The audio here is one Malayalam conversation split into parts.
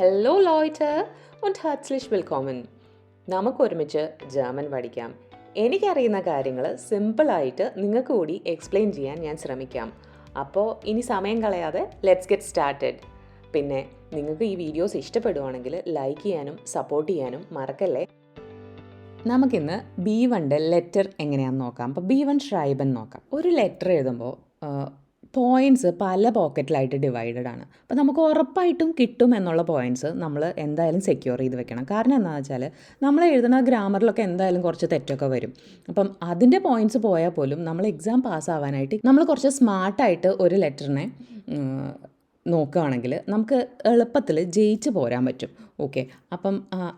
ഹലോ ലോയ്റ്റ് und herzlich willkommen. നമുക്ക് ഒരുമിച്ച് ജർമ്മൻ പഠിക്കാം. എനിക്കറിയുന്ന കാര്യങ്ങൾ സിമ്പിളായിട്ട് നിങ്ങൾക്ക് കൂടി എക്സ്പ്ലെയിൻ ചെയ്യാൻ ഞാൻ ശ്രമിക്കാം. അപ്പോൾ ഇനി സമയം കളയാതെ ലെറ്റ്സ് ഗെറ്റ് സ്റ്റാർട്ടഡ് പിന്നെ നിങ്ങൾക്ക് ഈ വീഡിയോസ് ഇഷ്ടപ്പെടുവാണെങ്കിൽ ലൈക്ക് ചെയ്യാനും സപ്പോർട്ട് ചെയ്യാനും മറക്കല്ലേ? നമുക്കിന്ന് ബി വണ്ടെ ലെറ്റർ എങ്ങനെയാണെന്ന് നോക്കാം. അപ്പോൾ ബി വൺ ഷ്രൈബൻ നോക്കാം. ഒരു ലെറ്റർ എഴുതുമ്പോൾ പോയിന്റ്സ് പല പോക്കറ്റിലായിട്ട് ഡിവൈഡഡ് ആണ്. അപ്പോൾ നമുക്ക് ഉറപ്പായിട്ടും കിട്ടും എന്നുള്ള പോയിന്റ്സ് നമ്മൾ എന്തായാലും സെക്യൂർ ചെയ്ത് വെക്കണം. കാരണം എന്താണെന്ന് വെച്ചാൽ നമ്മൾ എഴുതുന്ന ഗ്രാമറിലൊക്കെ എന്തായാലും കുറച്ച് തെറ്റൊക്കെ വരും. അപ്പം അതിന്റെ പോയിന്റ്സ് പോയാൽ പോലും നമ്മൾ എക്സാം പാസ്സാവാനായിട്ട് നമ്മൾ കുറച്ച് സ്മാർട്ടായിട്ട് ഒരു ലെറ്ററിനെ നോക്കുകയാണെങ്കിൽ നമുക്ക് എളുപ്പത്തിൽ ജയിച്ച് പോരാൻ പറ്റും. ഓക്കെ അപ്പം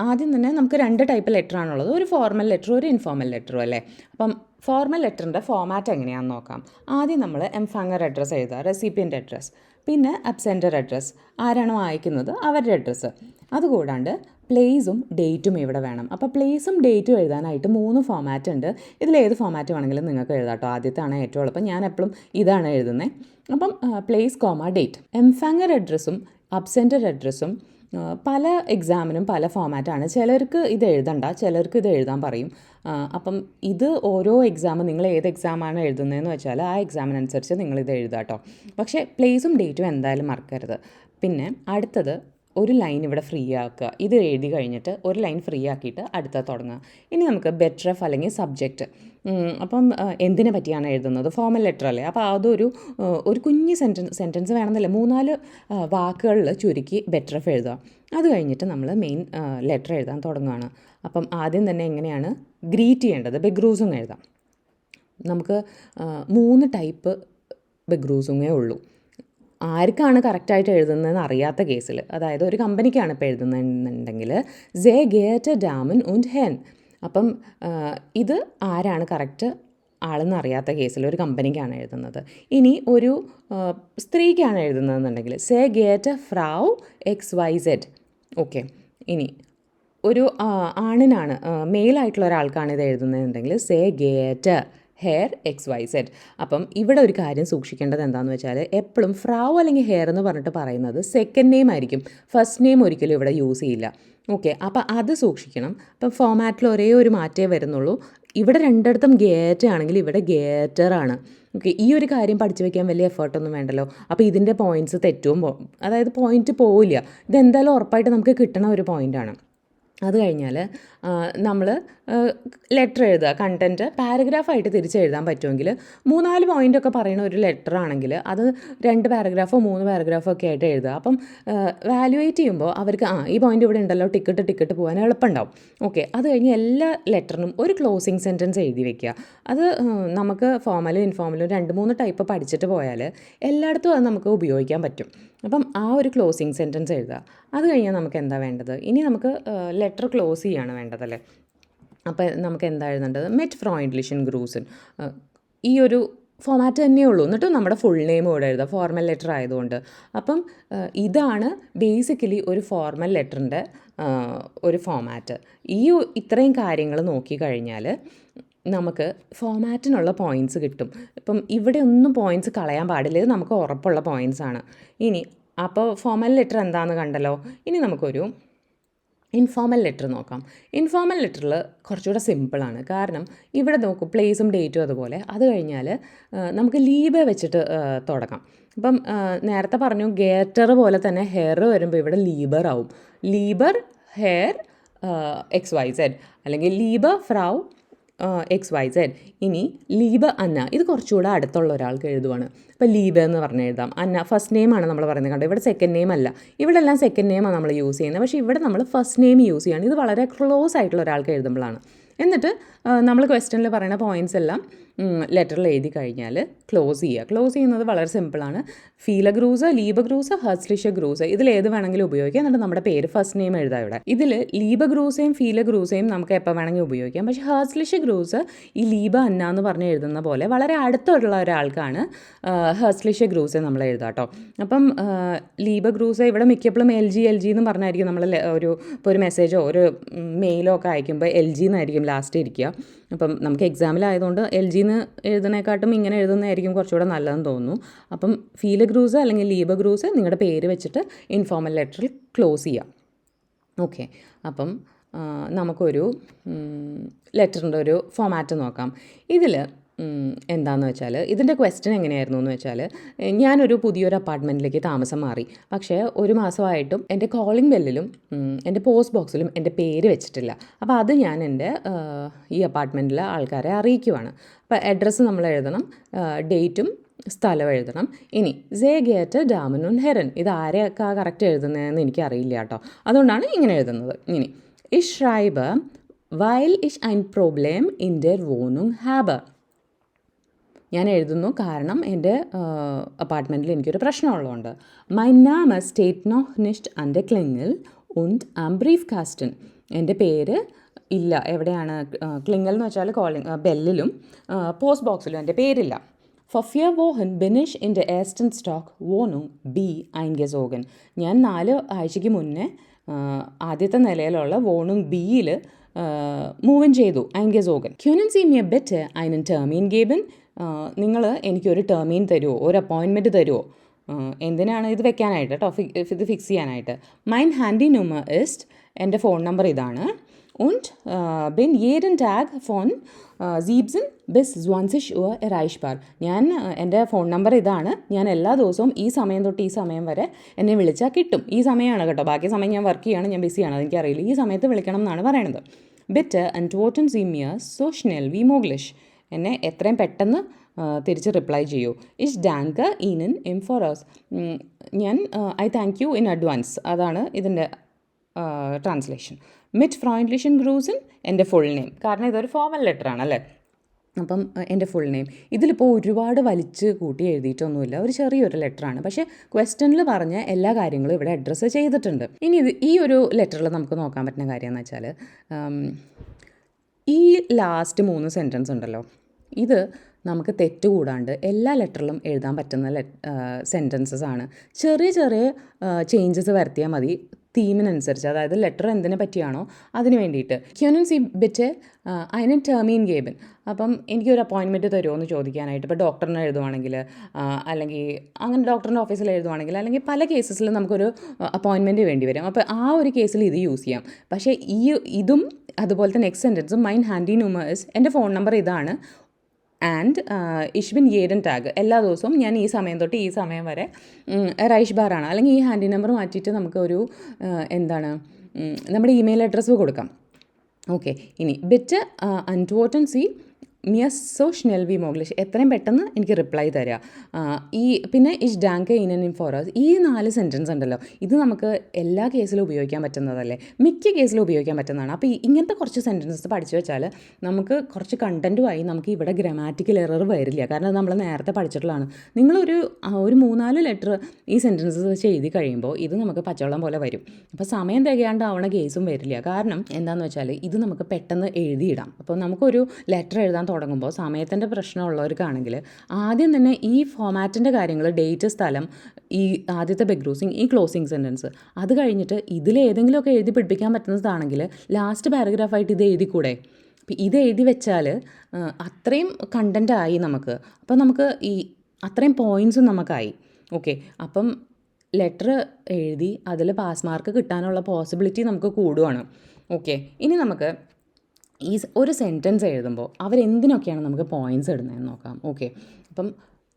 ആദ്യം തന്നെ നമുക്ക് രണ്ട് ടൈപ്പ് ലെറ്ററാണുള്ളത് ഒരു ഫോർമൽ ലെറ്ററും ഒരു ഇൻഫോർമൽ ലെറ്ററും അല്ലേ? അപ്പം ഫോർമൽ ലെറ്ററിന്റെ ഫോമാറ്റ് എങ്ങനെയാണെന്ന് നോക്കാം. ആദ്യം നമ്മൾ എംഫാങ്ങർ അഡ്രസ്സ് എഴുതുക റെസിപ്പിയന്റ് അഡ്രസ്സ് പിന്നെ അബ്സെന്റർ അഡ്രസ്സ് ആരാണോ അയക്കുന്നത് അവരുടെ അഡ്രസ്സ് അതുകൂടാണ്ട് പ്ലേസും ഡേറ്റും ഇവിടെ വേണം. അപ്പോൾ പ്ലേസും ഡേറ്റും എഴുതാനായിട്ട് മൂന്ന് ഫോമാറ്റ് ഉണ്ട്. ഇതിൽ ഏത് ഫോമാറ്റ് വേണമെങ്കിലും നിങ്ങൾക്ക് എഴുതാം കേട്ടോ ആദ്യത്താണ് ഏറ്റവും എളുപ്പം. ഞാൻ എപ്പോഴും ഇതാണ് എഴുതുന്നത് അപ്പം പ്ലേസ് കോമ ഡേറ്റ് എംഫാങ്ങർ അഡ്രസ്സും അബ്സെന്റർ അഡ്രസ്സും പല എക്സാമിനും പല ഫോമാറ്റാണ് ചിലർക്ക് ഇത് എഴുതണ്ട ചിലർക്ക് ഇത് എഴുതാൻ പറയും. അപ്പം ഇത് ഓരോ എക്സാമും നിങ്ങൾ ഏത് എക്സാമാണ് എഴുതുന്നതെന്ന് വെച്ചാൽ ആ എക്സാമിനനുസരിച്ച് നിങ്ങൾ ഇത് എഴുതാം കേട്ടോ പക്ഷേ പ്ലേസും ഡേറ്റും എന്തായാലും മറക്കരുത്. പിന്നെ അടുത്തത് ഒരു ലൈൻ ഇവിടെ ഫ്രീ ആക്കുക. ഇത് എഴുതി കഴിഞ്ഞിട്ട് ഒരു ലൈൻ ഫ്രീ ആക്കിയിട്ട് അടുത്ത തുടങ്ങുക. ഇനി നമുക്ക് ബെറ്റർ ഓഫ് അല്ലെങ്കിൽ സബ്ജക്റ്റ് അപ്പം എന്തിനെ പറ്റിയാണ് എഴുതുന്നത്? ഫോമൽ ലെറ്റർ അല്ലേ? അപ്പോൾ അതൊരു ഒരു കുഞ്ഞ് സെന്റൻസ് സെന്റൻസ് വേണമെന്നല്ലേ. മൂന്നാൽ വാക്കുകളിൽ ചുരുക്കി ബെറ്റർ ഓഫ് എഴുതുക. അത് കഴിഞ്ഞിട്ട് നമ്മൾ മെയിൻ ലെറ്റർ എഴുതാൻ തുടങ്ങുകയാണ് അപ്പം ആദ്യം തന്നെ എങ്ങനെയാണ്? ഗ്രീറ്റ് ചെയ്യേണ്ടത്. ബെഗ്രൂസും എഴുതാം. നമുക്ക് മൂന്ന് ടൈപ്പ് ബെഗ്രൂസുങ്ങേ ഉള്ളൂ. ആർക്കാണ് കറക്റ്റായിട്ട് എഴുതുന്നതെന്ന് അറിയാത്ത കേസിൽ അതായത് ഒരു കമ്പനിക്കാണ് ഇപ്പോൾ എഴുതുന്നതെന്നുണ്ടെങ്കിൽ സേ ഗേറ്റ് ഡാമൻ ഉൻഡ് ഹെൻ അപ്പം ഇത് ആരാണ് കറക്റ്റ് ആളെന്ന് അറിയാത്ത കേസിൽ ഒരു കമ്പനിക്കാണ് എഴുതുന്നത്. ഇനി ഒരു സ്ത്രീക്കാണ് എഴുതുന്നതെന്നുണ്ടെങ്കിൽ സേ ഗേറ്റ് ഫ്രാവ് എക്സ് വൈ സെഡ് ഓക്കെ ഇനി ഒരു ആണിനാണ് മെയിലായിട്ടുള്ള ഒരാൾക്കാണ് ഇത് എഴുതുന്നതെന്നുണ്ടെങ്കിൽ സേ ഗേറ്റ് ഹെയർ എക്സ് വൈ സെറ്റ് അപ്പം ഇവിടെ ഒരു കാര്യം സൂക്ഷിക്കേണ്ടത് എന്താണെന്ന് വെച്ചാൽ എപ്പോഴും ഫ്രാവ് അല്ലെങ്കിൽ ഹെയർ എന്ന് പറഞ്ഞിട്ട് പറയുന്നത് സെക്കൻഡ് നെയിം ആയിരിക്കും. ഫസ്റ്റ് നെയിം ഒരിക്കലും ഇവിടെ യൂസ് ചെയ്യില്ല. ഓക്കെ അപ്പോൾ അത് സൂക്ഷിക്കണം. അപ്പം ഫോമാറ്റിൽ ഒരേ ഒരു മാറ്റേ വരുന്നുള്ളൂ. ഇവിടെ രണ്ടിടത്തും ഗേറ്റ് ആണെങ്കിൽ ഇവിടെ ഗേറ്റർ ആണ്. ഓക്കെ ഈ ഒരു കാര്യം പഠിച്ചു വെക്കാൻ വലിയ എഫേർട്ടൊന്നും വേണ്ടല്ലോ. അപ്പോൾ ഇതിന്റെ പോയിന്റ്സ് തെറ്റും അതായത് പോയിന്റ് പോവില്ല. ഇതെന്തായാലും ഉറപ്പായിട്ട് നമുക്ക് കിട്ടണ ഒരു പോയിന്റാണ് അത് കഴിഞ്ഞാൽ നമ്മൾ ലെറ്റർ എഴുതുക കണ്ടന്റ് പാരഗ്രാഫായിട്ട് തിരിച്ചെഴുതാൻ പറ്റുമെങ്കിൽ മൂന്നാൽ പോയിന്റൊക്കെ പറയുന്ന ഒരു ലെറ്റർ ആണെങ്കിൽ അത് രണ്ട് പാരഗ്രാഫോ മൂന്ന് പാരഗ്രാഫോ ഒക്കെ ആയിട്ട് എഴുതുക. അപ്പം വാലുവേറ്റ് ചെയ്യുമ്പോൾ അവർക്ക് ആ ഈ പോയിന്റ് ഇവിടെ ഉണ്ടല്ലോ ടിക്കറ്റ് ടിക്കറ്റ് പോകാൻ എളുപ്പമുണ്ടാവും. ഓക്കെ അത് കഴിഞ്ഞ് എല്ലാ ലെറ്ററിനും ഒരു ക്ലോസിങ് സെന്റൻസ് എഴുതി വെക്കുക. അത് നമുക്ക് ഫോമലും ഇൻഫോമലും രണ്ട് മൂന്ന് ടൈപ്പ് പഠിച്ചിട്ട് പോയാൽ എല്ലായിടത്തും അത് നമുക്ക് ഉപയോഗിക്കാൻ പറ്റും. അപ്പം ആ ഒരു ക്ലോസിങ് സെന്റൻസ് എഴുതുക. അത് കഴിഞ്ഞാൽ നമുക്ക് എന്താ വേണ്ടത്? ഇനി നമുക്ക് ലെറ്റർ ക്ലോസ് ചെയ്യാണ് വേണ്ടതല്ലേ അപ്പോൾ നമുക്ക് എന്താ എഴുതേണ്ടത്? മെറ്റ് ഫ്രോയിൻഡ്ലിഷൻ ഗ്രൂസൻ ഈ ഒരു ഫോമാറ്റ് തന്നെയേ ഉള്ളൂ. എന്നിട്ട് നമ്മുടെ ഫുൾ നെയിം ഇവിടെ എഴുതുക. ഫോർമൽ ലെറ്റർ ആയതുകൊണ്ട്. അപ്പം ഇതാണ് ബേസിക്കലി ഒരു ഫോർമൽ ലെറ്ററിന്റെ ഒരു ഫോമാറ്റ് ഈ ഇത്രയും കാര്യങ്ങൾ നോക്കിക്കഴിഞ്ഞാൽ നമുക്ക് ഫോമാറ്റിനുള്ള പോയിന്റ്സ് കിട്ടും. ഇപ്പം ഇവിടെ ഒന്നും പോയിന്റ്സ് കളയാൻ പാടില്ല. ഇത് നമുക്ക് ഉറപ്പുള്ള പോയിന്റ്സ് ആണ്. ഇനി അപ്പോൾ ഫോമൽ ലെറ്റർ എന്താണെന്ന് കണ്ടല്ലോ? ഇനി നമുക്കൊരു ഇൻഫോമൽ ലെറ്റർ നോക്കാം. ഇൻഫോമൽ ലെറ്ററിൽ കുറച്ചുകൂടെ സിമ്പിളാണ് കാരണം ഇവിടെ നോക്കും പ്ലേസും ഡേറ്റും അതുപോലെ. അത് കഴിഞ്ഞാൽ നമുക്ക് ലീബ വെച്ചിട്ട് തുടങ്ങാം. ഇപ്പം നേരത്തെ പറഞ്ഞു ഗേറ്റർ പോലെ തന്നെ ഹെയർ വരുമ്പോൾ ഇവിടെ ലീബർ ആവും. ലീബർ ഹെയർ എക്സ് വൈ സെഡ് അല്ലെങ്കിൽ ലീബർ ഫ്രൗ എക്സ് വൈ സെഡ് ഇനി ലീബ അന്ന. ഇത് കുറച്ചുകൂടെ അടുത്തുള്ള ഒരാൾക്ക് എഴുതുവാണ്. അപ്പോൾ ലീബ എന്ന് പറഞ്ഞ് എഴുതാം. അന്ന ഫസ്റ്റ് നെയിം ആണ് നമ്മൾ പറയുന്നത് കണ്ടോ ഇവിടെ സെക്കൻഡ് നെയിം അല്ല. ഇവിടെ എല്ലാം സെക്കൻഡ് നെയിമാണ് നമ്മൾ യൂസ് ചെയ്യുന്നത്. പക്ഷേ ഇവിടെ നമ്മൾ ഫസ്റ്റ് നെയിം യൂസ് ചെയ്യുകയാണ്. ഇത് വളരെ ക്ലോസ് ആയിട്ടുള്ള ഒരാൾക്ക് എഴുതുമ്പോഴാണ്. എന്നിട്ട് നമ്മൾ ക്വസ്റ്റ്യനിൽ പറയുന്ന പോയിന്റ്സ് എല്ലാം ലെറ്ററിൽ എഴുതി കഴിഞ്ഞാൽ ക്ലോസ് ചെയ്യുക. ക്ലോസ് ചെയ്യുന്നത് വളരെ സിമ്പിളാണ് ഫീല ഗ്രൂസ് ലീബ ഗ്രൂസ് ഹസ്ലിഷ ഗ്രൂസ് ഇതിൽ ഏത് വേണമെങ്കിലും ഉപയോഗിക്കാം. എന്നിട്ട് നമ്മുടെ പേര് ഫസ്റ്റ് നെയിം എഴുതാം ഇവിടെ. ഇതിൽ ലീബ ഗ്രൂസയും ഫീല ഗ്രൂസയും നമുക്ക് എപ്പോൾ വേണമെങ്കിൽ ഉപയോഗിക്കാം. പക്ഷേ ഹസ്ലിഷ ഗ്രൂസ് ഈ ലീബ അന്ന എന്ന് പറഞ്ഞ് എഴുതുന്ന പോലെ വളരെ അടുത്തുള്ള ഒരാൾക്കാണ് ഹസ്ലിഷ ഗ്രൂസ് നമ്മൾ എഴുതാം കേട്ടോ. അപ്പം ലീബ ഗ്രൂസ് ഇവിടെ മിക്കപ്പോഴും എൽ ജി എൽ ജി എന്ന് പറഞ്ഞായിരിക്കും നമ്മൾ ഒരു ഇപ്പോൾ ഒരു മെസ്സേജോ ഒരു മെയിലോ ഒക്കെ അയക്കുമ്പോൾ എൽ ജി എന്നായിരിക്കും ലാസ്റ്റ് ഇരിക്കുക. അപ്പം നമുക്ക് എക്സാമിലായതുകൊണ്ട് എൽ ജിന്ന് എഴുതുന്നതിനെക്കാട്ടും ഇങ്ങനെ എഴുതുന്നതായിരിക്കും കുറച്ചുകൂടെ നല്ലതെന്ന് തോന്നുന്നു. അപ്പം ഫീല ഗ്രൂസ് അല്ലെങ്കിൽ ലീബ ഗ്രൂസ് നിങ്ങളുടെ പേര് വെച്ചിട്ട് ഇൻഫോർമൽ ലെറ്ററിൽ ക്ലോസ് ചെയ്യാം. ഓക്കെ അപ്പം നമുക്കൊരു ലെറ്ററിന്റെ ഒരു ഫോമാറ്റ് നോക്കാം. ഇതിൽ എന്താണെന്ന് വെച്ചാൽ ഇതിന്റെ ക്വസ്റ്റ്യൻ എങ്ങനെയായിരുന്നു എന്ന് വെച്ചാൽ ഞാനൊരു പുതിയൊരു അപ്പാർട്ട്മെന്റിലേക്ക് താമസം മാറി. പക്ഷേ ഒരു മാസമായിട്ടും എന്റെ കോളിംഗ് ബെല്ലിലും എന്റെ പോസ്റ്റ് ബോക്സിലും എന്റെ പേര് വെച്ചിട്ടില്ല. അപ്പോൾ അത് ഞാൻ എന്റെ ഈ അപ്പാർട്ട്മെന്റിലെ ആൾക്കാരെ അറിയിക്കുവാണ്. അപ്പോൾ അഡ്രസ്സ് നമ്മൾ എഴുതണം ഡേറ്റും സ്ഥലം എഴുതണം. ഇനി സേ ഗേറ്റ് ഡാമനുൻ ഹെറൻ ഇത് ആരെയൊക്കെ കറക്റ്റ് എഴുതുന്നതെന്ന് എനിക്കറിയില്ല കേട്ടോ. അതുകൊണ്ടാണ് ഇങ്ങനെ എഴുതുന്നത്. ഇനി ഇഷ് ഷ്രൈബ് വൈൽ ഇഷ് ഐൻ പ്രോബ്ലം ഇൻ ഡെർ വോണും habe ഞാൻ എഴുതുന്നു കാരണം എന്റെ അപ്പാർട്ട്മെന്റിൽ എനിക്കൊരു പ്രശ്നമുള്ളതുകൊണ്ട് മൈ നാമ സ്റ്റേറ്റ് നോഹ് നിഷ്ട് അന്റെ ക്ലിങ്ങിൽ ആം ബ്രീഫ് കാസ്റ്റൻ എന്റെ പേര് ഇല്ല എവിടെയാണ്? ക്ലിങ്ങൽ എന്ന് വെച്ചാൽ കോളിംഗ് ബെല്ലിലും പോസ്റ്റ് ബോക്സിലും എന്റെ പേരില്ല. ഫഫിയ വോഹൻ ബിനിഷ് ഇന്റെ ഏസ്റ്റൻ സ്റ്റോക്ക് വോനു ബി B ഞാൻ നാല് ആഴ്ചയ്ക്ക് മുന്നേ ആദ്യത്തെ നിലയിലുള്ള വോണും ബിയിൽ മൂവൻ ചെയ്തു. Können ക്യൂനൻ സീമിയ ബെറ്റ് ഐനൻ Termin geben? നിങ്ങൾ എനിക്കൊരു ടേമീൻ തരുമോ ഒരു അപ്പോയിൻമെന്റ് തരുമോ എന്തിനാണ് ഇത് വെക്കാനായിട്ട് കേട്ടോ ഇത് ഫിക്സ് ചെയ്യാനായിട്ട്. മൈൻ ഹാൻഡി നുമ ഇസ്റ്റ് എന്റെ ഫോൺ നമ്പർ ഇതാണ്. Und äh, bin ടാഗ് ഫോൺ von äh, 7 bis 20 Uhr erreichbar. ഞാൻ എന്റെ ഫോൺ നമ്പർ ഇതാണ്. ഞാൻ എല്ലാ ദിവസവും ഈ സമയം തൊട്ട് ഈ സമയം വരെ എന്നെ വിളിച്ചാൽ കിട്ടും. ഈ സമയമാണ് കേട്ടോ. ബാക്കി സമയം ഞാൻ വർക്ക് ചെയ്യാണ് ഞാൻ ബിസിയാണ് അതെനിക്കറിയില്ല. ഈ സമയത്ത് വിളിക്കണം എന്നാണ് പറയണത് ബിറ്റ് ആൻഡ് ടോട്ടൻ സീമിയ സോ വി മോഗ്ലിഷ് എന്നെ എത്രയും പെട്ടെന്ന് തിരിച്ച് റിപ്ലൈ ചെയ്യൂ. ഇഷ് ഡാങ്ക് ഈനൻ എം ഫോർ അവേഴ്സ് ഞാൻ I thank you in advance അതാണ് ഇതിന്റെ ട്രാൻസ്ലേഷൻ മിറ്റ് ഫ്രോയിൻലിഷൻ ഗ്രൂസൻ എന്റെ ഫുൾ നെയിം കാരണം ഇതൊരു ഫോമൽ ലെറ്റർ ആണല്ലേ അപ്പം എന്റെ ഫുൾ നെയിം ഇതിലിപ്പോൾ ഒരുപാട് വലിച്ച് കൂട്ടി എഴുതിയിട്ടൊന്നുമില്ല. ഒരു ചെറിയൊരു ലെറ്ററാണ് പക്ഷേ ക്വസ്റ്റ്യനിൽ പറഞ്ഞ എല്ലാ കാര്യങ്ങളും ഇവിടെ അഡ്രസ്സ് ചെയ്തിട്ടുണ്ട്. ഇനി ഇത് ഈ ഒരു ലെറ്ററിൽ നമുക്ക് നോക്കാൻ പറ്റുന്ന കാര്യം എന്ന് വെച്ചാൽ ഈ ലാസ്റ്റ് മൂന്ന് സെന്റൻസ് ഉണ്ടല്ലോ. ഇത് നമുക്ക് തെറ്റുകൂടാണ്ട് എല്ലാ ലെറ്ററിലും എഴുതാൻ പറ്റുന്ന സെന്റൻസസ് ആണ്. ചെറിയ ചെറിയ ചേഞ്ചസ് വരുത്തിയാൽ മതി. തീമിനനുസരിച്ച് അതായത് ലെറ്റർ എന്തിനെ പറ്റിയാണോ അതിന് വേണ്ടിയിട്ട്. ക്യൂനൻ സി ബിറ്റ് അതിന് ടേമീൻ ഗേബൻ. അപ്പം എനിക്കൊരു അപ്പോയിൻമെന്റ് തരുമോ എന്ന് ചോദിക്കാനായിട്ട്. ഇപ്പോൾ ഡോക്ടറിന് എഴുതുവാണെങ്കിൽ അല്ലെങ്കിൽ അങ്ങനെ ഡോക്ടറിന്റെ ഓഫീസിൽ എഴുതുവാണെങ്കിൽ അല്ലെങ്കിൽ പല കേസസിലും നമുക്കൊരു അപ്പോയിൻമെന്റ് വേണ്ടി വരും. അപ്പോൾ ആ ഒരു കേസിൽ ഇത് യൂസ് ചെയ്യാം. പക്ഷേ ഈ ഇതും അതുപോലെ തന്നെ നെക്സ്റ്റ് സെന്റൻസും മൈൻ ഹാൻഡി നൂമേഴ്സ് എന്റെ ഫോൺ നമ്പർ ഇതാണ്. ആൻഡ് ഇഷ്ബിൻ ഏഡൻ ടാഗ് എല്ലാ ദിവസവും ഞാൻ ഈ സമയം തൊട്ട് ഈ സമയം വരെ റൈഷ് ബാറാണ് അല്ലെങ്കിൽ ഈ ഹാൻഡി നമ്പർ മാറ്റിയിട്ട് നമുക്കൊരു ആ, എന്താണ് നമ്മുടെ ഇമെയിൽ അഡ്രസ്സ് കൊടുക്കാം. ഓക്കെ ഇനി ബെറ്റ് അന്റോട്ടൻസി മിയ സോ ഷ്നെൽ വി മോഗ്ലിഷ് എത്രയും പെട്ടെന്ന് എനിക്ക് റിപ്ലൈ തരിക ഈ പിന്നെ ഇഷ് ഡാങ്ക് ഫോർ ഫോറസ് ഈ നാല് സെന്റൻസ് ഉണ്ടല്ലോ. ഇത് നമുക്ക് എല്ലാ കേസിലും ഉപയോഗിക്കാൻ പറ്റുന്നതല്ലേ? മിക്ക കേസിലും ഉപയോഗിക്കാൻ പറ്റുന്നതാണ്. അപ്പോൾ ഇങ്ങനത്തെ കുറച്ച് സെന്റൻസസ് പഠിച്ചു വെച്ചാൽ നമുക്ക് കുറച്ച് കണ്ടന്റുമായി നമുക്ക് ഇവിടെ ഗ്രാമാറ്റിക്കൽ എറർ വരില്ല. കാരണം നമ്മൾ നേരത്തെ പഠിച്ചിട്ടുള്ളതാണ്. നിങ്ങളൊരു ഒരു മൂന്നാൽ ലെറ്റർ ഈ സെന്റൻസസ് വെച്ച് എഴുതി കഴിയുമ്പോൾ ഇത് നമുക്ക് പച്ചവെള്ളം പോലെ വരും. അപ്പോൾ സമയം തികയാണ്ടാവണ കേസും വരില്ല. കാരണം എന്താണെന്ന് വെച്ചാൽ ഇത് നമുക്ക് പെട്ടെന്ന് എഴുതിയിടാം. അപ്പോൾ നമുക്കൊരു ലെറ്റർ എഴുതാൻ തുടങ്ങുമ്പോൾ സമയത്തിന്റെ പ്രശ്നമുള്ളവർക്കാണെങ്കിൽ ആദ്യം തന്നെ ഈ ഫോമാറ്റിന്റെ കാര്യങ്ങൾ ഡേറ്റ് സ്ഥലം ഈ ആദ്യത്തെ ബെഗ്രൂസിങ് ഈ ക്ലോസിങ് സെന്റൻസ് അത് കഴിഞ്ഞിട്ട് ഇതിലേതെങ്കിലുമൊക്കെ എഴുതി പിടിപ്പിക്കാൻ പറ്റുന്നതാണെങ്കിൽ ലാസ്റ്റ് പാരഗ്രാഫായിട്ട് ഇത് എഴുതിക്കൂടെ? അപ്പം ഇത് എഴുതി വെച്ചാൽ അത്രയും കണ്ടന്റ് ആയി നമുക്ക്. അപ്പോൾ നമുക്ക് ഈ അത്രയും പോയിൻസും നമുക്കായി. ഓക്കെ അപ്പം ലെറ്റർ എഴുതി അതിൽ പാസ് മാർക്ക് കിട്ടാനുള്ള പോസിബിലിറ്റി നമുക്ക് കൂടുവാണ്. ഓക്കെ ഇനി നമുക്ക് ഈ ഒരു സെന്റൻസ് എഴുതുമ്പോൾ അവരെന്തിനൊക്കെയാണ് നമുക്ക് പോയിന്റ്സ് ഇടുന്നതെന്ന് നോക്കാം. ഓക്കെ അപ്പം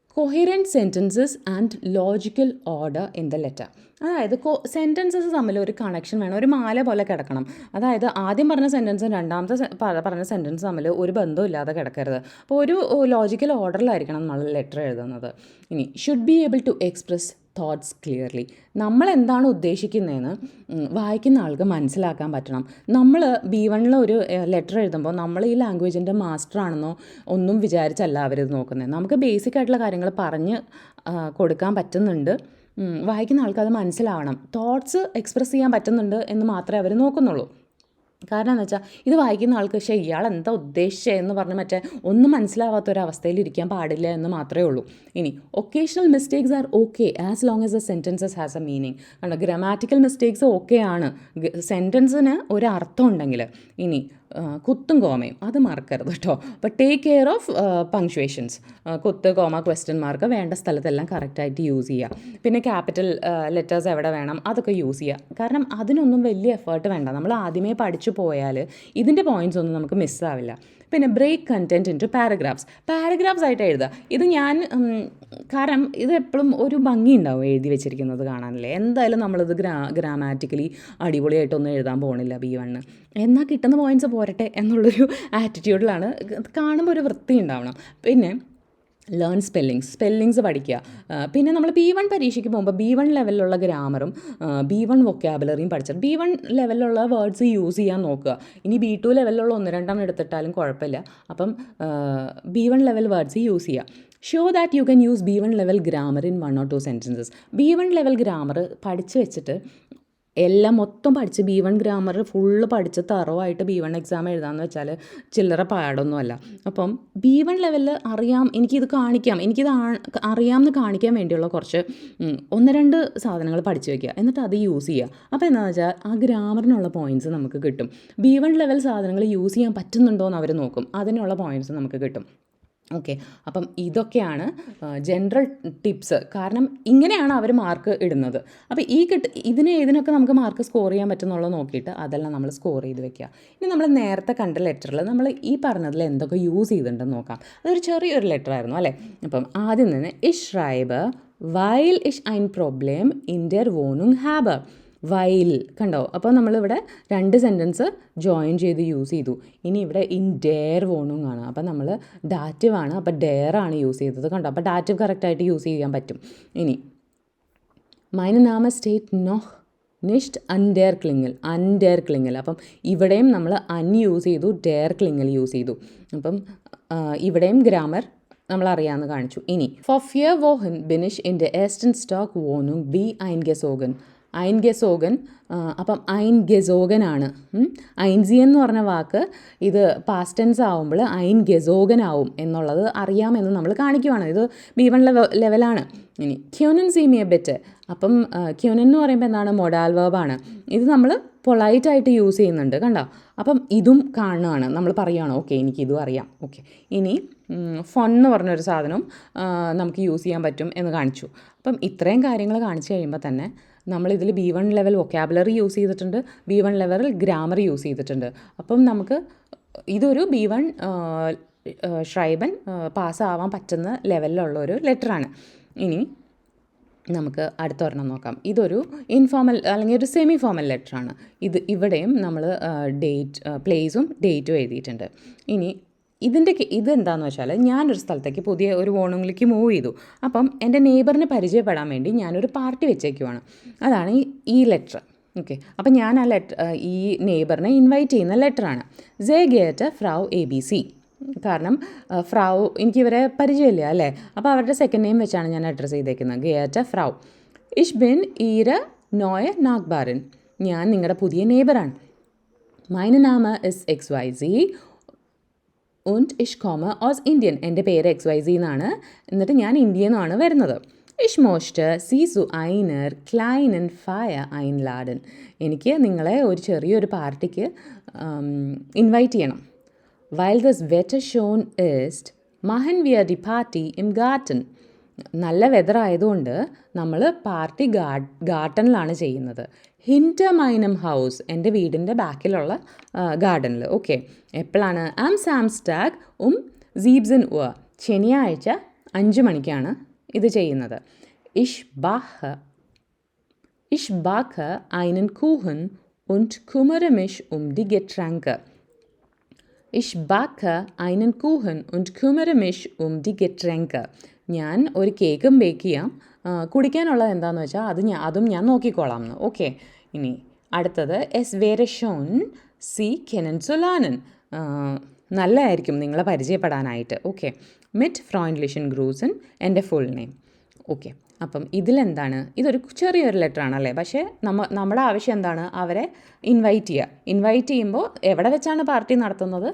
coherent sentences and logical order in the letter അതായത് കൊ സെന്റൻസസ് തമ്മിൽ ഒരു കണക്ഷൻ വേണം. ഒരു മാല പോലെ കിടക്കണം. അതായത് ആദ്യം പറഞ്ഞ സെന്റൻസും രണ്ടാമത്തെ പറഞ്ഞ സെന്റൻസ് തമ്മിൽ ഒരു ബന്ധവും ഇല്ലാതെ കിടക്കരുത്. അപ്പോൾ ഒരു ലോജിക്കൽ ഓർഡറിലായിരിക്കണം നമ്മൾ ലെറ്റർ എഴുതുന്നത്. ഇനി should be able to express thoughts clearly നമ്മൾ എന്താണ് ഉദ്ദേശിക്കുന്നതെന്ന് വായിക്കുന്ന ആൾക്ക് മനസ്സിലാക്കാൻ പറ്റണം. നമ്മൾ ബി വണ്ണിൽ ഒരു ലെറ്റർ എഴുതുമ്പോൾ നമ്മൾ ഈ ലാംഗ്വേജിന്റെ മാസ്റ്റർ ആണെന്നോ ഒന്നും വിചാരിച്ചല്ല അവരത് നോക്കുന്നത് നമുക്ക് ബേസിക് ആയിട്ടുള്ള കാര്യങ്ങൾ പറഞ്ഞ് കൊടുക്കാൻ പറ്റുന്നുണ്ട്. വായിക്കുന്ന ആൾക്ക് അത് മനസ്സിലാവണം. തോട്ട്സ് എക്സ്പ്രസ് ചെയ്യാൻ പറ്റുന്നുണ്ട് എന്ന് മാത്രമേ അവർ നോക്കുന്നുള്ളൂ. കാരണം എന്ന് വെച്ചാൽ ഇത് വായിക്കുന്ന ആൾക്ക് പക്ഷേ ഇയാൾ എന്താ ഉദ്ദേശിച്ചതെന്ന് പറഞ്ഞ് മറ്റേ ഒന്നും മനസ്സിലാവാത്ത ഒരു അവസ്ഥയിൽ ഇരിക്കാൻ പാടില്ല എന്ന് മാത്രമേ ഉള്ളൂ. ഇനി occasional mistakes are okay as long as the sentences has a meaning കാരണം ഗ്രാമാറ്റിക്കൽ മിസ്റ്റേക്സ് ഓക്കെ ആണ്. സെന്റൻസിന് ഒരു അർത്ഥം ഉണ്ടെങ്കിൽ ഇനി കുത്തും കോമയും അത് മറക്കരുത് കേട്ടോ. അപ്പോൾ ടേക്ക് കെയർ ഓഫ് പങ്ക്ച്വേഷൻസ് കുത്ത് കോമ ക്വസ്റ്റ്യൻ മാർക്ക് വേണ്ട സ്ഥലത്തെല്ലാം കറക്റ്റായിട്ട് യൂസ് ചെയ്യുക പിന്നെ ക്യാപിറ്റൽ ലെറ്റേഴ്സ് എവിടെ വേണം അതൊക്കെ യൂസ് ചെയ്യുക കാരണം അതിനൊന്നും വലിയ എഫേർട്ട് വേണ്ട. നമ്മൾ ആദ്യമേ പഠിച്ചു പോയാൽ ഇതിന്റെ പോയിന്റ്സ് ഒന്നും നമുക്ക് മിസ്സാവില്ല പിന്നെ break content into paragraphs paragraphs ആയിട്ട് എഴുതുക. ഇത് ഞാൻ കാരണം ഇത് എപ്പോഴും ഒരു ഭംഗി ഉണ്ടാവും എഴുതി വെച്ചിരിക്കുന്നത് കാണാനല്ലേ? എന്തായാലും നമ്മളിത് ഗ്രാ ഗ്രാമാറ്റിക്കലി അടിപൊളിയായിട്ടൊന്നും എഴുതാൻ പോകണില്ല ബി വണ്ണ് എന്നാൽ കിട്ടുന്ന പോയിന്റ്സ് പോരട്ടെ എന്നുള്ളൊരു ആറ്റിറ്റ്യൂഡിലാണ് കാണുമ്പോൾ ഒരു വൃത്തി ഉണ്ടാവണം പിന്നെ ലേൺ സ്പെല്ലിങ്സ് സ്പെല്ലിങ്സ് പഠിക്കുക. പിന്നെ നമ്മൾ ബി വൺ പരീക്ഷയ്ക്ക് പോകുമ്പോൾ ബി വൺ ലെവലിലുള്ള ഗ്രാമറും ബി വൺ വൊക്കാബുലറിയും പഠിച്ചിട്ട് ബി വൺ ലെവലിലുള്ള വേർഡ്സ് യൂസ് ചെയ്യാൻ നോക്കുക. ഇനി ബി ടു ലെവലിലുള്ള ഒന്ന് രണ്ടെണ്ണം എടുത്തിട്ടാലും കുഴപ്പമില്ല. അപ്പം B one level words use ചെയ്യുക. So that you can use B one level grammar in one or two sentences B one level grammar പഠിച്ചു വെച്ചിട്ട് എല്ലാം മൊത്തം പഠിച്ച് ബി വൺ ഗ്രാമർ ഫുള്ള് പഠിച്ച് തറവായിട്ട് ബി വൺ എക്സാം എഴുതാമെന്ന് വെച്ചാൽ ചില്ലറ പാടൊന്നുമല്ല. അപ്പം ബി വൺ ലെവലിൽ അറിയാം എനിക്കിത് കാണിക്കാം എനിക്കിത് അറിയാമെന്ന് കാണിക്കാൻ വേണ്ടിയുള്ള കുറച്ച് ഒന്ന് രണ്ട് സാധനങ്ങൾ പഠിച്ചു വെക്കുക. എന്നിട്ട് അത് യൂസ് ചെയ്യുക. അപ്പോൾ എന്താണെന്ന് വെച്ചാൽ ആ ഗ്രാമറിനുള്ള പോയിന്റ്സ് നമുക്ക് കിട്ടും. ബി വൺ ലെവൽ സാധനങ്ങൾ യൂസ് ചെയ്യാൻ പറ്റുന്നുണ്ടോ എന്ന് അവർ നോക്കും. അതിനുള്ള പോയിന്റ്സ് നമുക്ക് കിട്ടും. ഓക്കെ അപ്പം ഇതൊക്കെയാണ് ജനറൽ ടിപ്സ് കാരണം ഇങ്ങനെയാണ് അവർ മാർക്ക് ഇടുന്നത്. അപ്പോൾ ഈ കിട്ട് ഇതിന് ഇതിനൊക്കെ നമുക്ക് മാർക്ക് സ്കോർ ചെയ്യാൻ പറ്റുന്നുള്ളത് നോക്കിയിട്ട് അതെല്ലാം നമ്മൾ സ്കോർ ചെയ്ത് വെക്കുക. ഇനി നമ്മൾ നേരത്തെ കണ്ട ലെറ്ററിൽ നമ്മൾ ഈ പറഞ്ഞതിൽ എന്തൊക്കെ യൂസ് ചെയ്തിട്ടുണ്ടെന്ന് നോക്കാം. അതൊരു ചെറിയൊരു ലെറ്റർ ആയിരുന്നു അല്ലേ? അപ്പം ആദ്യം തന്നെ ഇഷ് റൈബ് വൈൽ ഇഷ് ഐൻ പ്രോബ്ലം ഇൻ ഡെർ വോണുങ് ഹാബ് വൈൽ കണ്ടോ? അപ്പോൾ നമ്മളിവിടെ രണ്ട് സെന്റൻസ് ജോയിൻ ചെയ്ത് യൂസ് ചെയ്തു. ഇനി ഇവിടെ ഇൻ ഡെയർ വോണും കാണാം. അപ്പോൾ നമ്മൾ ഡാറ്റീവ് ആണ് അപ്പോൾ ഡെയർ ആണ് യൂസ് ചെയ്തത് കണ്ടോ? അപ്പോൾ ഡാറ്റീവ് കറക്റ്റായിട്ട് യൂസ് ചെയ്യാൻ പറ്റും. ഇനി മൈന നാമ സ്റ്റേറ്റ് an der Klingel an der Klingel അപ്പം ഇവിടെയും നമ്മൾ അൻ യൂസ് ചെയ്തു ഡെയർ ക്ലിങ്ങൽ യൂസ് ചെയ്തു. അപ്പം ഇവിടെയും ഗ്രാമർ നമ്മൾ അറിയാമെന്ന് കാണിച്ചു. ഇനി ഫോർ ഫിയർ വോഹൻ ബിനിഷ് ഇൻ ദ എസ്റ്റൻ സ്റ്റോക്ക് വോനും ബി ഐൻ ഗെസോഗൻ ഐൻ ഗെസോഗൻ അപ്പം ഐൻ ഗസോഗനാണ്. ഐൻസി എന്ന് പറഞ്ഞ വാക്ക് ഇത് പാസ്റ്റ് ടെൻസ് ആവുമ്പോൾ ഐൻ ഗസോഗനാവും എന്നുള്ളത് അറിയാമെന്ന് നമ്മൾ കാണിക്കുവാണ്. ഇത് ബി വൺ ലെവ ലെവലാണ് ഇനി ക്യൂനൻ സീമിയ ബെറ്റ്. അപ്പം ക്യൂനൻ എന്ന് പറയുമ്പോൾ എന്താണ്? മൊഡാൽ വേർബാണ് ഇത് നമ്മൾ പൊളൈറ്റായിട്ട് യൂസ് ചെയ്യുന്നുണ്ട് കണ്ടോ? അപ്പം ഇതും കാണുകയാണ് നമ്മൾ പറയുകയാണ് ഓക്കെ എനിക്കിതും അറിയാം. ഓക്കെ ഇനി ഫൺ എന്ന് പറഞ്ഞൊരു സാധനം നമുക്ക് യൂസ് ചെയ്യാൻ പറ്റും എന്ന് കാണിച്ചു. അപ്പം ഇത്രയും കാര്യങ്ങൾ കാണിച്ചു കഴിയുമ്പോൾ തന്നെ നമ്മളിതിൽ B one level vocabulary use ചെയ്തിട്ടുണ്ട്. ബി വൺ ലെവലിൽ ഗ്രാമർ യൂസ് ചെയ്തിട്ടുണ്ട്. അപ്പം നമുക്ക് ഇതൊരു ബി വൺ ഷ്രൈബൻ പാസ്സാവാൻ പറ്റുന്ന ലെവലിലുള്ള ഒരു ലെറ്ററാണ് ഇനി നമുക്ക് അടുത്ത ഒരെണ്ണം നോക്കാം. ഇതൊരു ഇൻഫോർമൽ അല്ലെങ്കിൽ ഒരു സെമി ഫോമൽ ലെറ്ററാണ് ഇത് ഇവിടെയും നമ്മൾ ഡേറ്റ് പ്ലേസും ഡേറ്റും എഴുതിയിട്ടുണ്ട്. ഇനി ഇതിന്റെ ഇതെന്താണെന്ന് വെച്ചാൽ ഞാനൊരു സ്ഥലത്തേക്ക് പുതിയ ഒരു ഓണങ്ങളിലേക്ക് മൂവ് ചെയ്തു. അപ്പം എന്റെ നെയ്ബറിനെ പരിചയപ്പെടാൻ വേണ്ടി ഞാനൊരു പാർട്ടി വെച്ചേക്കുവാണ്. അതാണ് ഈ ലെറ്റർ. ഓക്കെ. അപ്പം ഞാൻ ആ ലെറ്റർ ഈ നെയ്ബറിനെ ഇൻവൈറ്റ് ചെയ്യുന്ന ലെറ്ററാണ്. സേ ഗേറ്റ് ഫ്രൗ എ ബി സി. കാരണം ഫ്രൗ എനിക്ക് ഇവരെ പരിചയമില്ല അല്ലേ? അപ്പോൾ അവരുടെ സെക്കൻഡ് നെയിം വെച്ചാണ് ഞാൻ അഡ്രസ്സ് ചെയ്തേക്കുന്നത്. ഗേറ്റ ഫ്രൗ ഇഷ് ബിൻ ഈര നോയ നാഗ്ബാരൻ. ഞാൻ നിങ്ങളുടെ പുതിയ നെയ്ബറാണ് മൈന നാമ ഇസ് എക്സ് വൈ സി. Und ഇഷ് കോമ ഓസ് ഇന്ത്യൻ എന്റെ പേര് എക്സ് വൈ സി എന്നാണ്. എന്നിട്ട് ഞാൻ ഇന്ത്യയിൽ നിന്നാണ് വരുന്നത്. ഇഷ് മോസ്റ്റ് സീസു ഐനർ ക്ലൈനൻ ഐൻ ലാഡൻ എനിക്ക് നിങ്ങളെ ഒരു ചെറിയൊരു പാർട്ടിക്ക് ഇൻവൈറ്റ് ചെയ്യണം. വൈൽ ദിസ് വെറ്റർ ഷോൺ ഈസ്റ്റ് മഹൻ വിയർ ഡി പാർട്ടി ഇം ഗാർട്ടൻ നല്ല വെതർ ആയതുകൊണ്ട് നമ്മൾ പാർട്ടി ഗാർ ഗാർട്ടനിലാണ് ചെയ്യുന്നത്. ഹിന്റർ മൈനം ഹൗസ് എന്റെ വീടിന്റെ ബാക്കിലുള്ള ഗാർഡനിൽ. ഓക്കെ. എപ്പോഴാണ്? ആം സാംസ്റ്റാഗ് ഉം സീബ്സൻ ഉവ ശനിയാഴ്ച അഞ്ച് മണിക്കാണ് ഇത് ചെയ്യുന്നത്. ഇഷ് ബാഹ് ഇഷ് ബാഖ് ഐനൻ കൂഹൻ und kümmere mich um die Getränke. Ich backe einen Kuchen und kümmere mich um die Getränke. ഞാൻ ഒരു കേക്കും ബേക്ക് ചെയ്യാം. കുടിക്കാനുള്ളത് എന്താണെന്ന് വെച്ചാൽ അത് ഞാൻ അതും ഞാൻ നോക്കിക്കോളാം. എന്ന് ഓക്കെ. ഇനി അടുത്തത് എസ് വേരഷോൻ സി കെനൻ സുലാനൻ. നല്ലതായിരിക്കും നിങ്ങളെ പരിചയപ്പെടാനായിട്ട്. ഓക്കെ. മിറ്റ് ഫ്രോയിൻലിഷൻ ഗ്രൂസൻ എന്റെ ഫുൾ നെയിം. ഓക്കെ. അപ്പം ഇതിലെന്താണ്? ഇതൊരു ചെറിയൊരു ലെറ്റർ ആണല്ലേ പക്ഷേ നമ്മ നമ്മുടെ ആവശ്യം എന്താണ്? അവരെ ഇൻവൈറ്റ് ചെയ്യുക. ഇൻവൈറ്റ് ചെയ്യുമ്പോൾ എവിടെ വെച്ചാണ് പാർട്ടി നടത്തുന്നത്?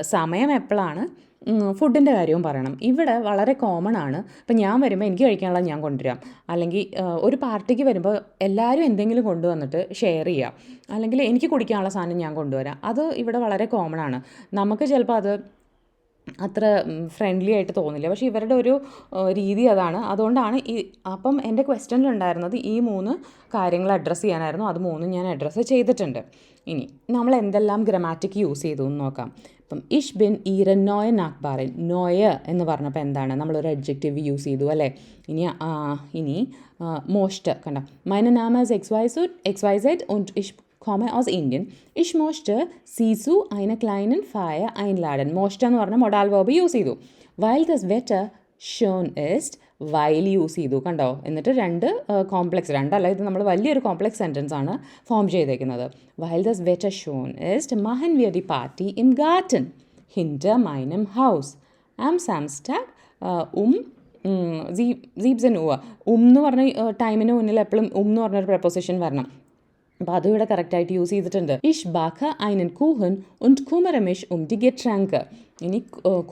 സമയം എപ്പോഴാണ്? ഫുഡിന്റെ കാര്യവും പറയണം. ഇവിടെ വളരെ കോമൺ ആണ്. ഇപ്പം ഞാൻ വരുമ്പോൾ എനിക്ക് കഴിക്കാനുള്ള ഞാൻ കൊണ്ടുവരാം. അല്ലെങ്കിൽ ഒരു പാർട്ടിക്ക് വരുമ്പോൾ എല്ലാവരും എന്തെങ്കിലും കൊണ്ടുവന്നിട്ട് ഷെയർ ചെയ്യാം അല്ലെങ്കിൽ എനിക്ക് കുടിക്കാനുള്ള സാധനം ഞാൻ കൊണ്ടുവരാം. അത് ഇവിടെ വളരെ കോമൺ ആണ്. നമുക്ക് ചിലപ്പോൾ അത് അത്ര ഫ്രണ്ട്ലി ആയിട്ട് തോന്നില്ല. പക്ഷേ ഇവരുടെ ഒരു രീതി അതാണ്. അതുകൊണ്ടാണ് ഈ അപ്പം എന്റെ ക്വസ്റ്റ്യനിലുണ്ടായിരുന്നത് ഈ മൂന്ന് കാര്യങ്ങൾ അഡ്രസ്സ് ചെയ്യാനായിരുന്നു. അത് മൂന്നും ഞാൻ അഡ്രസ്സ് ചെയ്തിട്ടുണ്ട്. ഇനി നമ്മൾ എന്തെല്ലാം ഗ്രമാറ്റിക് യൂസ് ചെയ്തു എന്ന് നോക്കാം. അപ്പം ഇഷ് ബിൻ ഈരൻ നോയ നാക്ബാറിൻ നോയ എന്ന് പറഞ്ഞപ്പോൾ എന്താണ്? നമ്മളൊരു അഡ്ജക്റ്റീവ് യൂസ് ചെയ്തു അല്ലേ? ഇനി ഇനി മോസ്റ്റ് കണ്ട? മൈന X Y X Y Z und ich ഓസ് ഇന്ത്യൻ ഇഷ് മോസ്റ്റ് സീസു Sisu ക്ലൈനൻ kleinen Feier ലാഡൻ മോസ്റ്റ് എന്ന് പറഞ്ഞ മൊഡാൽ വേർബ് യൂസ് ചെയ്തു വൈൽ ദസ് വെറ്റർ ഷോൺ ഇസ്റ്റ് വൈൽ യൂസ് ചെയ്തു കണ്ടോ എന്നിട്ട് രണ്ട് കോംപ്ലക്സ് രണ്ടല്ല ഇത് നമ്മൾ വലിയൊരു കോംപ്ലക്സ് സെന്റൻസ് ആണ് ഫോം ചെയ്തേക്കുന്നത് വൈൽ ദസ് വെറ്റർ ഷോൺ ഇസ്റ്റ് മഹൻ വിയർ ദി പാർട്ടി ഇൻ ഗാർട്ടൻ ഹിൻഡർ മൈനം ഹൗസ് ആം സാംസ്റ്റാഗ് ഉം സീബ്സ് ആൻഡ് ഉവ ഉം എന്ന് പറഞ്ഞ ടൈമിന് മുന്നിൽ എപ്പോഴും ഉം എന്ന് പറഞ്ഞൊരു പ്രപ്പോസിഷൻ വരണം അപ്പോൾ അതും ഇവിടെ കറക്റ്റായിട്ട് യൂസ് ചെയ്തിട്ടുണ്ട്. ഇഷ് ബാഖ ഐനൻ കൂഹൻ und കുമരമിഷ് um die Getränke ഇനി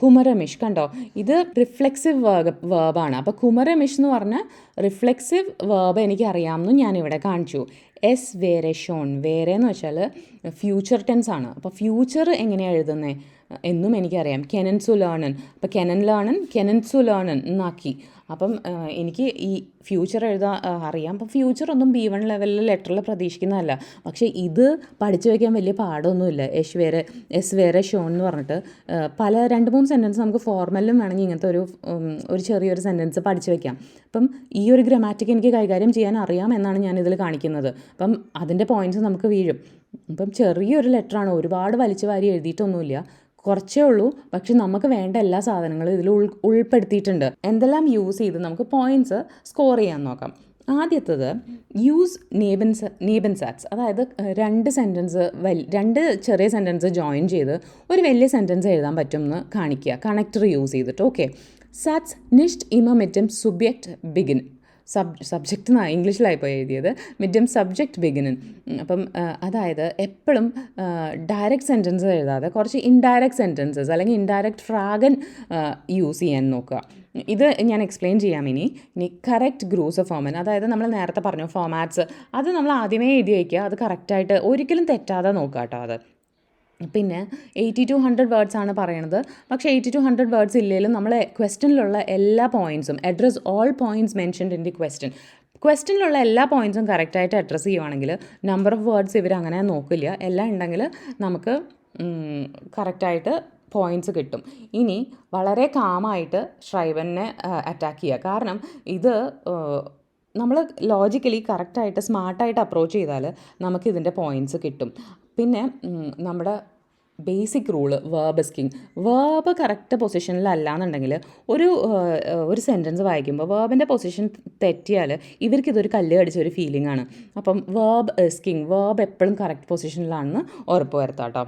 കുമരമിഷ് കണ്ടോ? ഇത് റിഫ്ലെക്സീവ് വേർബ് വേർബാണ് അപ്പോൾ കുമരമിഷ് എന്ന് പറഞ്ഞ റിഫ്ലെക്സീവ് വേർബ് എനിക്ക് അറിയാമെന്ന് ഞാനിവിടെ കാണിച്ചു. എസ് വേറെ ഷോൺ വേറെ എന്ന് വെച്ചാൽ ഫ്യൂച്ചർ ടെൻസ് ആണ്. അപ്പോൾ ഫ്യൂച്ചർ എങ്ങനെയാണ് എഴുതുന്നത് എന്നും എനിക്കറിയാം. കെനൻസു ലേണൻ അപ്പോൾ കെനൻ ലേണൻ കെനൻസു ലേണൻ എന്നാക്കി. അപ്പം എനിക്ക് ഈ ഫ്യൂച്ചർ എഴുതാൻ അറിയാം. അപ്പം ഫ്യൂച്ചർ ഒന്നും ബി വൺ ലെവലിൽ ലെറ്ററിൽ പ്രതീക്ഷിക്കുന്നതല്ല. പക്ഷേ ഇത് പഠിച്ചു വയ്ക്കാൻ വലിയ പാടൊന്നുമില്ല. യശ് വേറെ എസ് വേറെ ഷോൺ എന്ന് പറഞ്ഞിട്ട്. പല രണ്ട് മൂന്ന് സെന്റൻസ് നമുക്ക് ഫോർമലിലും വേണമെങ്കിൽ ഇങ്ങനത്തെ ഒരു ഒരു ചെറിയൊരു സെന്റൻസ് പഠിച്ചു വയ്ക്കാം അപ്പം ഈ ഒരു ഗ്രമാറ്റിക് എനിക്ക് കൈകാര്യം ചെയ്യാൻ അറിയാം എന്നാണ് ഞാൻ ഇതിൽ കാണിക്കുന്നത്. അപ്പം അതിന്റെ പോയിന്റ്സ് നമുക്ക് വീഴും. അപ്പം ചെറിയൊരു ലെറ്ററാണ് ഒരുപാട് വലിച്ചു വാരി എഴുതിയിട്ടൊന്നുമില്ല. കുറച്ചേ ഉള്ളൂ. പക്ഷെ നമുക്ക് വേണ്ട എല്ലാ സാധനങ്ങളും ഇതിൽ ഉൾ ഉൾപ്പെടുത്തിയിട്ടുണ്ട്. എന്തെല്ലാം യൂസ് ചെയ്ത് നമുക്ക് പോയിന്റ്സ് സ്കോർ ചെയ്യാൻ നോക്കാം. ആദ്യത്തത് യൂസ് നേബൻസ് നേബൻസാറ്റ്സ് അതായത് രണ്ട് സെന്റൻസ് വൽ രണ്ട് ചെറിയ സെന്റൻസ് ജോയിൻ ചെയ്ത് ഒരു വലിയ സെന്റൻസ് എഴുതാൻ പറ്റും എന്ന് കാണിക്കുക. കണക്ടർ യൂസ് ചെയ്തിട്ട്. ഓക്കെ സാറ്റ്സ് നിഷ്ട് ഇമ സുബ്യക്റ്റ് ബിഗിൻ സബ് സബ്ജക്റ്റ് എന്നാണ് ഇംഗ്ലീഷിലായിപ്പോൾ എഴുതിയത്. മിഡ്യം സബ്ജക്റ്റ് ബിഗിനിൻ അപ്പം അതായത് എപ്പോഴും ഡയറക്റ്റ് സെന്റൻസ് എഴുതാതെ കുറച്ച് ഇൻഡയറക്റ്റ് സെന്റൻസസ് അല്ലെങ്കിൽ ഇൻഡയറക്റ്റ് ഫ്രാഗൻ യൂസ് ചെയ്യാൻ നോക്കുക. ഇത് ഞാൻ എക്സ്പ്ലെയിൻ ചെയ്യാം ഇനി. ഇനി കറക്റ്റ് ഗ്രൂസ് ഫോമൻ അതായത് നമ്മൾ നേരത്തെ പറഞ്ഞു ഫോമാറ്റ്സ് അത് നമ്മൾ ആദ്യമേ എഴുതി വയ്ക്കുക അത് കറക്റ്റായിട്ട് ഒരിക്കലും തെറ്റാതെ നോക്കുക കേട്ടോ അത്. പിന്നെ എയ്റ്റി ടു ഹൺഡ്രഡ് വേർഡ്സ് ആണ് പറയണത്. പക്ഷേ എയ്റ്റി ടു ഹൺഡ്രഡ് വേർഡ്സ് ഇല്ലെങ്കിലും നമ്മളെ ക്വസ്റ്റനിലുള്ള എല്ലാ പോയിന്റ്സും address all points mentioned in the question ക്വസ്റ്റനിലുള്ള എല്ലാ പോയിന്റ്സും കറക്റ്റായിട്ട് അഡ്രസ്സ് ചെയ്യുവാണെങ്കിൽ നമ്പർ ഓഫ് വേർഡ്സ് ഇവർ അങ്ങനെ നോക്കില്ല. എല്ലാം ഉണ്ടെങ്കിൽ നമുക്ക് കറക്റ്റായിട്ട് പോയിന്റ്സ് കിട്ടും. ഇനി വളരെ കാമായിട്ട് ഷ്രൈവനെ അറ്റാക്ക് ചെയ്യുക. കാരണം ഇത് നമ്മൾ ലോജിക്കലി കറക്റ്റായിട്ട് സ്മാർട്ടായിട്ട് അപ്രോച്ച് ചെയ്താൽ നമുക്കിതിന്റെ പോയിന്റ്സ് കിട്ടും. പിന്നെ നമ്മുടെ basic rule verb സ്കിങ് verb correct പൊസിഷനിലല്ല എന്നുണ്ടെങ്കിൽ ഒരു ഒരു സെന്റൻസ് വായിക്കുമ്പോൾ വേർബിന്റെ പൊസിഷൻ തെറ്റിയാൽ ഇവർക്കിതൊരു കല്ല് കടിച്ച ഒരു ഫീലിംഗ് ആണ്. അപ്പം വേർബ് സ്കിങ് വേർബ് എപ്പോഴും കറക്റ്റ് പൊസിഷനിലാണെന്ന് ഉറപ്പ് വരുത്താം കേട്ടോ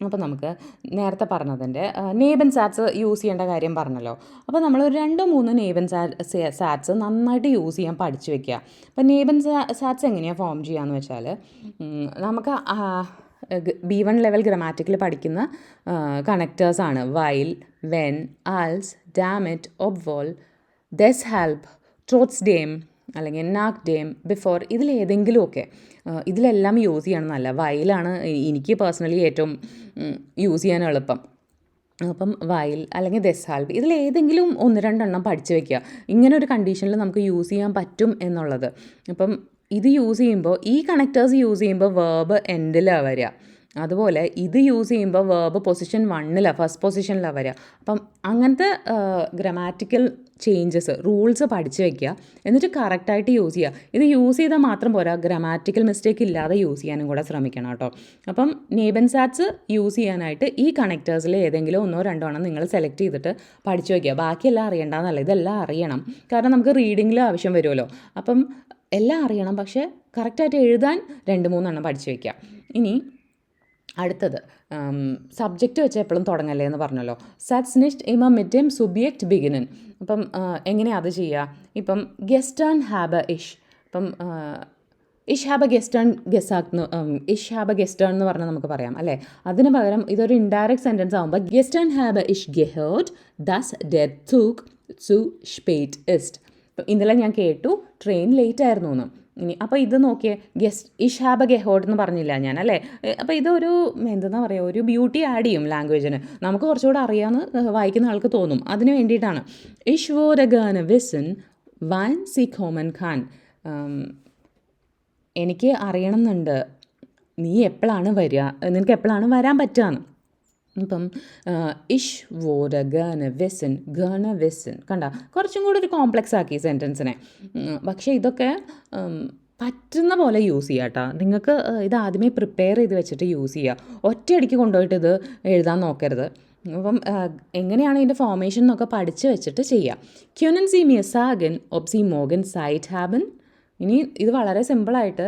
അപ്പോൾ നമുക്ക് നേരത്തെ പറഞ്ഞതിന്റെ നേബൻ സാറ്റ്സ് യൂസ് ചെയ്യേണ്ട കാര്യം പറഞ്ഞല്ലോ. അപ്പോൾ നമ്മൾ ഒരു രണ്ടോ മൂന്നോ നേബൻ സാറ്റ്സ് നന്നായിട്ട് യൂസ് ചെയ്യാൻ പഠിച്ചു വെക്കുക. അപ്പോൾ നേബൻ സാറ്റ്സ് എങ്ങനെയാണ് ഫോം ചെയ്യാന്ന് വെച്ചാൽ നമുക്ക് ബി വൺ ലെവൽ ഗ്രാമാറ്റിക്കിൽ പഠിക്കുന്ന കണക്റ്റേഴ്സാണ് വൈൽ വെൻ ആൽസ് ഡാമിറ്റ് ഒബ്വോൾ ദെസ് ഹെൽപ്പ് ട്രോട്സ് ഡേം അല്ലെങ്കിൽ നാക്ക് ഡേം ബിഫോർ ഇതിലേതെങ്കിലുമൊക്കെ ഇതിലെല്ലാം യൂസ് ചെയ്യണമെന്നല്ല വയലാണ് എനിക്ക് പേഴ്സണലി ഏറ്റവും യൂസ് ചെയ്യാൻ എളുപ്പം. അപ്പം വയൽ അല്ലെങ്കിൽ ദെസാൽബ് ഇതിലേതെങ്കിലും ഒന്ന് രണ്ടെണ്ണം പഠിച്ചു വെക്കുക. ഇങ്ങനെ ഒരു കണ്ടീഷനിൽ നമുക്ക് യൂസ് ചെയ്യാൻ പറ്റും എന്നുള്ളത്. അപ്പം ഇത് യൂസ് ചെയ്യുമ്പോൾ ഈ കണക്റ്റേഴ്സ് യൂസ് ചെയ്യുമ്പോൾ വേർബ് എൻഡിലാണ് വരിക. അതുപോലെ ഇത് യൂസ് ചെയ്യുമ്പോൾ വേർബ് പൊസിഷൻ വണ്ണിലാണ് ഫസ്റ്റ് പൊസിഷനിലാണ് വരിക അപ്പം അങ്ങനത്തെ ഗ്രാമാറ്റിക്കൽ ചേഞ്ചസ് റൂൾസ് പഠിച്ചു വെക്കുക എന്നിട്ട് കറക്റ്റായിട്ട് യൂസ് ചെയ്യുക ഇത് യൂസ് ചെയ്താൽ മാത്രം പോരാ ഗ്രാമാറ്റിക്കൽ മിസ്റ്റേക്ക് ഇല്ലാതെ യൂസ് ചെയ്യാനും കൂടെ ശ്രമിക്കണം കേട്ടോ. അപ്പം നേബൻ സാറ്റ്സ് യൂസ് ചെയ്യാനായിട്ട് ഈ കണക്റ്റേഴ്സിൽ ഏതെങ്കിലും ഒന്നോ രണ്ടോ എണ്ണം നിങ്ങൾ സെലക്ട് ചെയ്തിട്ട് പഠിച്ചു വയ്ക്കുക ബാക്കിയെല്ലാം അറിയണ്ടെന്നല്ല ഇതെല്ലാം അറിയണം. കാരണം നമുക്ക് റീഡിങ്ങിൽ ആവശ്യം വരുമല്ലോ അപ്പം എല്ലാം അറിയണം പക്ഷേ കറക്റ്റായിട്ട് എഴുതാൻ രണ്ട് മൂന്നെണ്ണം പഠിച്ചു വയ്ക്കുക ഇനി അടുത്തത് സബ്ജക്റ്റ് വെച്ച് എപ്പോഴും തുടങ്ങല്ലേ എന്ന് പറഞ്ഞല്ലോ. സറ്റ്സ് നിഷ്ട് ഇമ മിറ്റം സുബിയക്റ്റ് ബിഗിനൻ അപ്പം എങ്ങനെയാണ് അത് ചെയ്യുക ഇപ്പം ഗെസ്റ്റ് ഗെസ്റ്റേൺ ഹാബ് ഇഷ് ഇപ്പം ഇഷ് ഹാബ് ഹാബ ഗെസ്റ്റേൺ ഗെസാക്ന്ന് ഇഷ് ഹാബ് എ ഗെസ്റ്റ് ഗെസ്റ്റേൺ എന്ന് പറഞ്ഞാൽ നമുക്ക് പറയാം അല്ലേ? അതിന് പകരം ഇതൊരു ഇൻഡയറക്റ്റ് സെന്റൻസ് ആകുമ്പോൾ ഗെസ്റ്റേൺ ഹാബ് ഇഷ് ഗെഹേർഡ് ദസ് ഡെത്ത് സു സ്പേറ്റ് ഇസ്റ്റ് ഇന്നലെ ഞാൻ കേട്ടു ട്രെയിൻ ലേറ്റ് ആയിരുന്നു എന്ന്. ഇനി അപ്പോൾ ഇത് നോക്കിയേ ഗെസ്റ്റ് ഇഷാബ ഗെഹോഡ് എന്ന് പറഞ്ഞില്ല ഞാൻ അല്ലേ? അപ്പോൾ ഇതൊരു എന്തെന്നാ പറയുക ഒരു ബ്യൂട്ടി ആഡ് ചെയ്യും ലാംഗ്വേജിന് നമുക്ക് കുറച്ചുകൂടെ അറിയാമെന്ന് വായിക്കുന്ന ആൾക്ക് തോന്നും. അതിന് വേണ്ടിയിട്ടാണ്. ഇഷ് വോരഗാന വിസൻ വൻ സി ഖോമൻ ഖാൻ എനിക്ക് അറിയണമെന്നുണ്ട്. നീ എപ്പോഴാണ് വരിക? നിനക്ക് എപ്പോഴാണ് വരാൻ പറ്റുകയെന്ന് ഇപ്പം ഇഷ് വോര ഗന വെസൻ ഗന വെസൻ കണ്ട? കുറച്ചും കൂടി ഒരു കോംപ്ലക്സ് ആക്കി സെന്റൻസിനെ പക്ഷേ ഇതൊക്കെ പറ്റുന്ന പോലെ യൂസ് ചെയ്യുക കേട്ടോ നിങ്ങൾക്ക് ഇത് ആദ്യമേ പ്രിപ്പയർ ചെയ്ത് വെച്ചിട്ട് യൂസ് ചെയ്യുക ഒറ്റയടിക്ക് കൊണ്ടുപോയിട്ട് ഇത് എഴുതാൻ നോക്കരുത്. അപ്പം എങ്ങനെയാണ് ഇതിന്റെ ഫോർമേഷൻ എന്നൊക്കെ പഠിച്ച് വെച്ചിട്ട് ചെയ്യുക ക്യുനൻ സി മിയസാഗൻ ഒബ്സി മോഗൻ സൈറ്റ് ഹാബൻ ഇനി ഇത് വളരെ സിമ്പിളായിട്ട്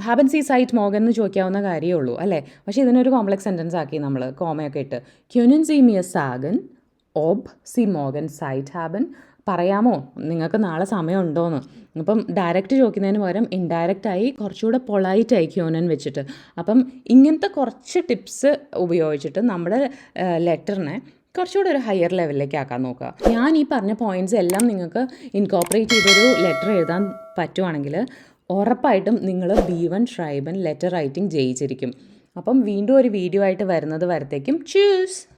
ഹാബൻ സി സൈറ്റ് മോഗൻ എന്ന് ചോദിക്കാവുന്ന കാര്യമേ ഉള്ളൂ അല്ലേ? പക്ഷേ ഇതിനൊരു കോംപ്ലക്സ് സെന്റൻസ് ആക്കി നമ്മൾ കോമയൊക്കെ ഇട്ട്. ക്യൂനിൻ സി മിയ സാഗൻ ഓബ് സി മോഗൻ സൈറ്റ് ഹാബൻ പറയാമോ? നിങ്ങൾക്ക് നാളെ സമയമുണ്ടോയെന്ന് അപ്പം ഡയറക്റ്റ് ചോദിക്കുന്നതിന് പകരം ഇൻഡയറക്റ്റായി കുറച്ചുകൂടെ പൊളൈറ്റായി ക്യൂനൻ വെച്ചിട്ട്. അപ്പം ഇങ്ങനത്തെ കുറച്ച് ടിപ്സ് ഉപയോഗിച്ചിട്ട് നമ്മുടെ ലെറ്ററിനെ കുറച്ചുകൂടെ ഒരു ഹയർ ലെവലിലേക്ക് ആക്കാൻ നോക്കുക. ഞാൻ ഈ പറഞ്ഞ പോയിന്റ്സ് എല്ലാം നിങ്ങൾക്ക് ഇൻകോപ്പറേറ്റ് ചെയ്തൊരു ലെറ്റർ എഴുതാൻ പറ്റുവാണെങ്കിൽ ഉറപ്പായിട്ടും നിങ്ങൾ ബി വൺ ഷ്രൈബൻ ലെറ്റർ റൈറ്റിംഗ് ജയിച്ചിരിക്കും. അപ്പം വീണ്ടും ഒരു വീഡിയോ ആയിട്ട് വരുന്നത് വരത്തേക്കും. ചൂസ്